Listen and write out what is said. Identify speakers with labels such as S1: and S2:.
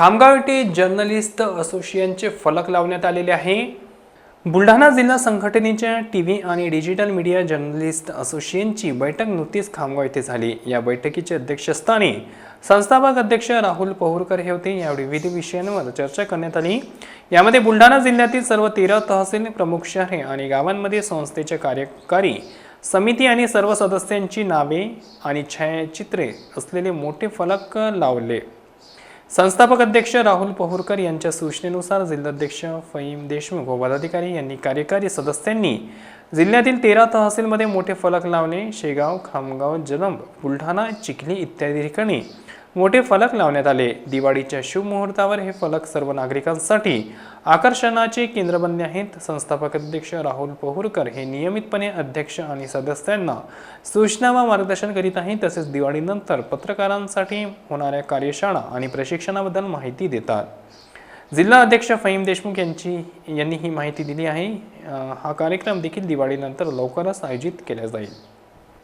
S1: खामगाव येथे जर्नलिस्ट असोसिएशनचे फलक लावण्यात आलेले आहे. बुलढाणा जिल्हा संघटनेच्या टी व्ही आणि डिजिटल मीडिया जर्नलिस्ट असोसिएशनची बैठक नुकतीच खामगाव येथे झाली. या बैठकीचे अध्यक्षस्थानी संस्थापक अध्यक्ष राहुल पहुरकर हे होते. यावेळी विविध विषयांवर चर्चा करण्यात आली. यामध्ये बुलढाणा जिल्ह्यातील सर्व तेरा तहसील प्रमुख शहरे आणि गावांमध्ये संस्थेच्या कार्यकारी समिती आणि सर्व सदस्यांची नावे आणि छायाचित्रे असलेले मोठे फलक लावले. संस्थापक अध्यक्ष राहुल पहुरकर यांच्या सूचनेनुसार जिल्हाध्यक्ष फईम देशमुख व पदाधिकारी यांनी कार्यकारी सदस्यांनी जिल्ह्यातील तेरा तहसीलमध्ये मोठे फलक लावणे शेगाव खामगाव जलंब बुलढाणा चिखली इत्यादी ठिकाणी मोठे फलक लावण्यात आले. दिवाळीच्या शुभ मुहूर्तावर हे फलक सर्व नागरिकांसाठी आकर्षणाचे केंद्र बनले आहेत. संस्थापक अध्यक्ष राहुल पोहुरकर हे नियमितपणे अध्यक्ष आणि सदस्यांना सूचना व मार्गदर्शन करीत आहेत. तसेच दिवाळीनंतर पत्रकारांसाठी होणाऱ्या कार्यशाळा आणि प्रशिक्षणाबद्दल माहिती देतात. जिल्हा अध्यक्ष फहीम देशमुख यांची यांनी ही माहिती दिली आहे. हा कार्यक्रम देखील दिवाळीनंतर लवकरच आयोजित केला जाईल.